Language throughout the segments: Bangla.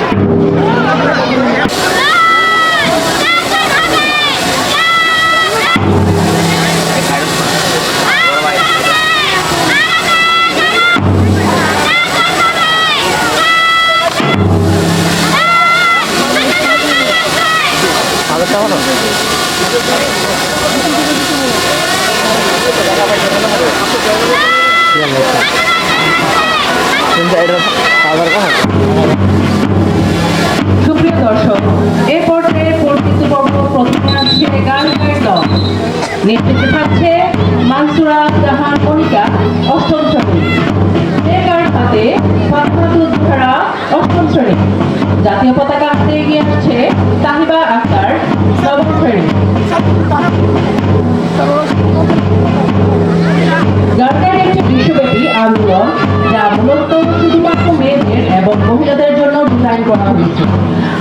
সেলুট নেন সুপ্রিয় দর্শক প্রথমে আসছে গান গাইড দল নেতৃত্বে মানসুরা জাহান মনিকা অষ্টম শ্রেণি। গান হাতে অষ্টম শ্রেণি। জাতীয় পতাকা হাতে এগিয়ে আসছে তাহিবা আক্তার নবম শ্রেণি। গার্ডেন একটি বিশ্বব্যাপী আন্দোলন যা মূলত শুধুমাত্র মেয়েদের এবং মহিলাদের জন্য ডিজাইন করা হয়েছে।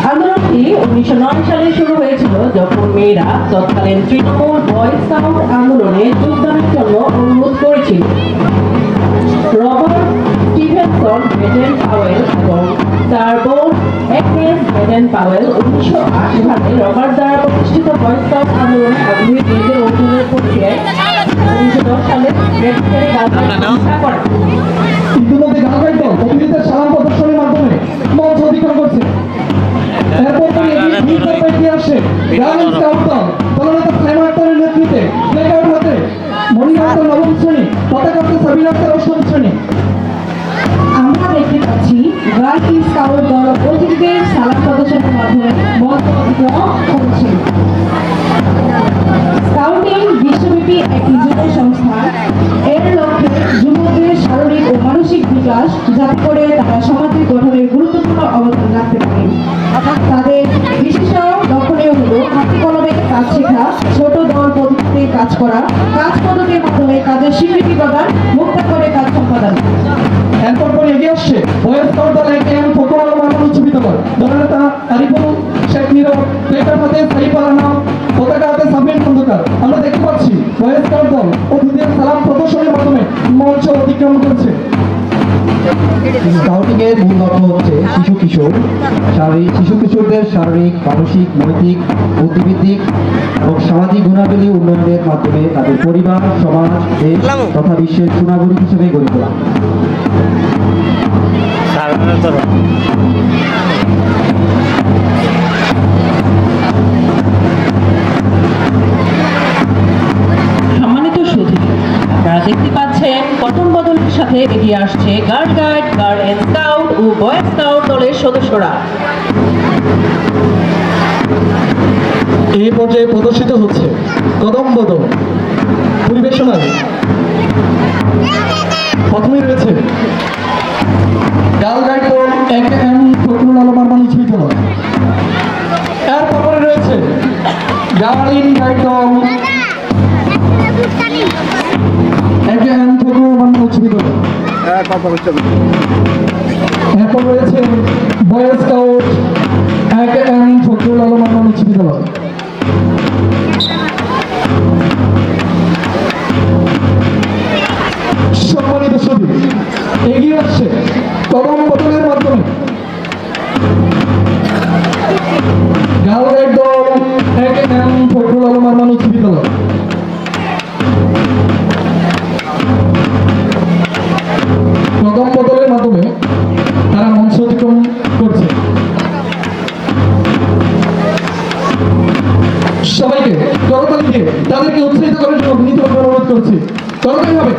আন্দোলনটি উনিশশো নয় সালে শুরু হয়েছিল যখন মেয়েরা তৎকালীন তৃণমূল বয় স্কাউট আন্দোলনে যোগদানের জন্য অনুরোধ করেছিল। রবার্ট স্টিভেনসন বেডেন পাওয়েল এবং তার বোন এগনেস বেডেন পাওয়েল উনিশশো আশি সালে রবার্ট দ্বারা প্রতিষ্ঠিত বয় স্কাউট আন্দোলনে আগ্রহী মেয়েদের অর্জনের প্রক্রিয়ায় উনিশশো দশ সালে ইতিমধ্যে গালগাই দল অভিনেতার সালাম প্রদর্শনের মাধ্যমে মঞ্চ অধিকার করছে এরপর পরে এগিয়ে আসে রাজেন স্কাউট দল দলনেতা সাইমা আক্তারের নেতৃত্বে প্লেগ আউট হাতে মনির আক্তার নবম শ্রেণি পতাকা হাতে সাবিনা আক্তার অষ্টম শ্রেণি আমরা দেখতে পাচ্ছি গার্ল স্কাউট দল অতিথিদের সালাম প্রদর্শনের মাধ্যমে মঞ্চ অতিক্রম করছে স্কাউটিং বিশ্বব্যাপী একটি বিকাশ যাতে করে তারা সমাজের গঠনের গুরুত্বপূর্ণ অবদান রাখতে পারে। তাদের বিশেষ লক্ষণীয় হলো হাতে কলমে কাজ শেখা, ছোট দল পদ্ধতিতে কাজ করা, কাজ পদ্ধতির মাধ্যমে কাজের স্বীকৃতি প্রদান, মুক্ত করে কাজ সম্পাদন। এরপর পরে এগিয়ে আসছে বয়েস দল এক এম ফকর আলম রহমান উজ্জীবিত করে দলনেতা আরিফুল শেখ নীরব আউট হাতে সাইফ আলানা পতাকা হাতে সাবিন খন্দকার। আমরা দেখতে পাচ্ছি বয়েস দল অতিথিদের সালাম প্রদর্শনের মাধ্যমে মঞ্চ অতিক্রম করছে। স্কাউটিং মূল লক্ষ্য হচ্ছে শিশু কিশোর শারীরিক শিশু কিশোরদের শারীরিক মানসিক নৈতিক বুদ্ধিবৃত্তিক এবং সামাজিক গুণাবলী উন্নয়নের মাধ্যমে তাদের পরিবার সমাজ দেশ তথা বিশ্বের সুনাগরিক হিসেবে গড়ে তোলা। সাথে এগিয়ে আসছে guard guide guard and scout O boy scout দলের সদস্যরা। এই পর্যায়ে প্রদর্শিত হচ্ছে কদম বদল পরিবেশনায় প্রথমে রয়েছে গাল গাইড দল এক এম ফখরুল আলম আরমান উচ্চ বিদ্যালয়। এর পরে রয়েছে গার্লিন গাইড দল এক এম ফখরুল আলম উচ্চ বিদ্যালয়। এরপর রয়েছে বয় তাদেরকে উৎসাহিত করার জন্য অনুরোধ করছি। তরকারি হবে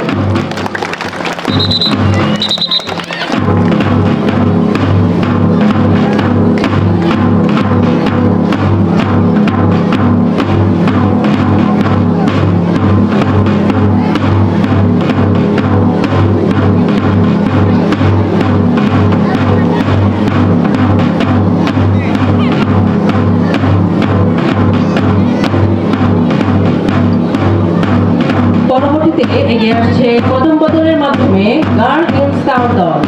পরবর্তীতে এগিয়ে আসছে কদম বদলের মাধ্যমে গার্ল ইন স্কাউট দল।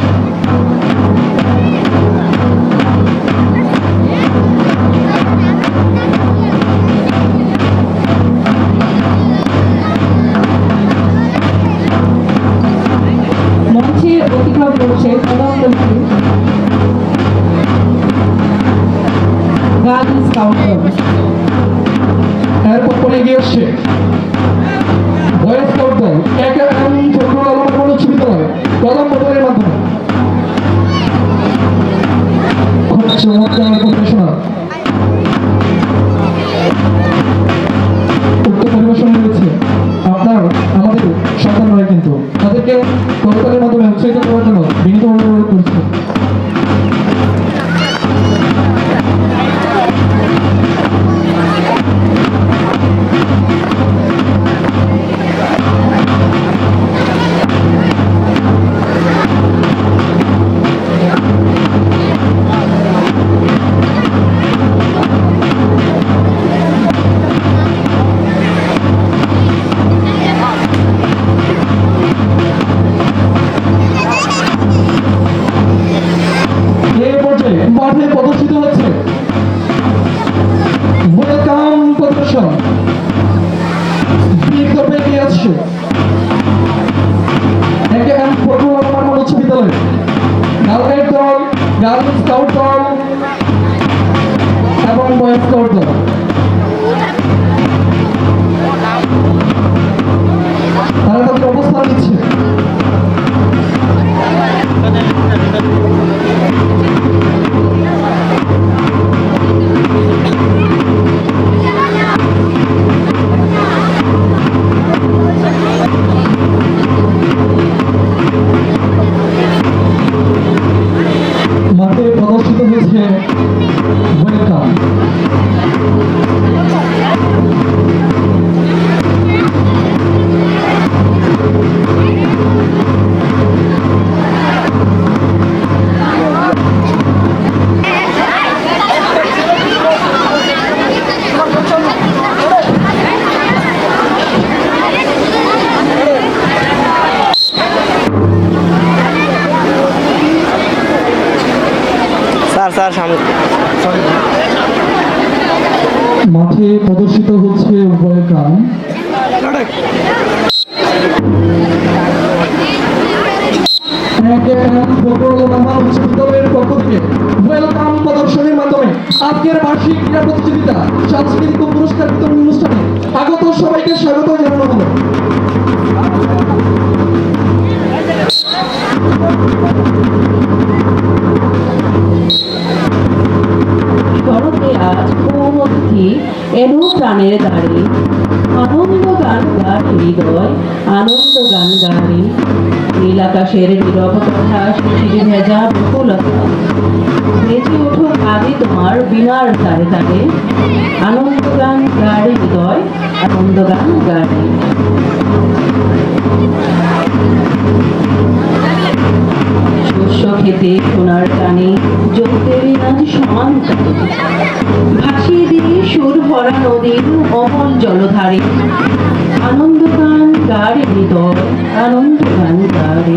ప్రజల వెబ్సైట్ మేము దీనితో ప్రవర్తన దీంతో এবং বয়স্কর জন্য সামনে। মাঠে প্রদর্শিত হচ্ছে প্রদর্শনীর মাধ্যমে আজকের সাংস্কৃতিক পুরস্কার বিতরণ অনুষ্ঠানে আগত সবাইকে স্বাগত জানানো হলো। প্রাণের দ্বারে আনন্দ গান গান হৃদয়, আনন্দ গান গানে নীল আকাশের নীরব কথা, শিশির ভেজা বকুলতা বেঁচে উঠুক আগে তোমার বিনার তারে তারে আনন্দ গান গাড়ি হৃদয়, আনন্দ গান গাড়ি। শস্য খেতে সোনার টানে জোতের আজ সমান সুর ভরা নদীর অমল জলধারে। আনন্দগান গাড়ি হৃদয় আনন্দগান গাড়ি।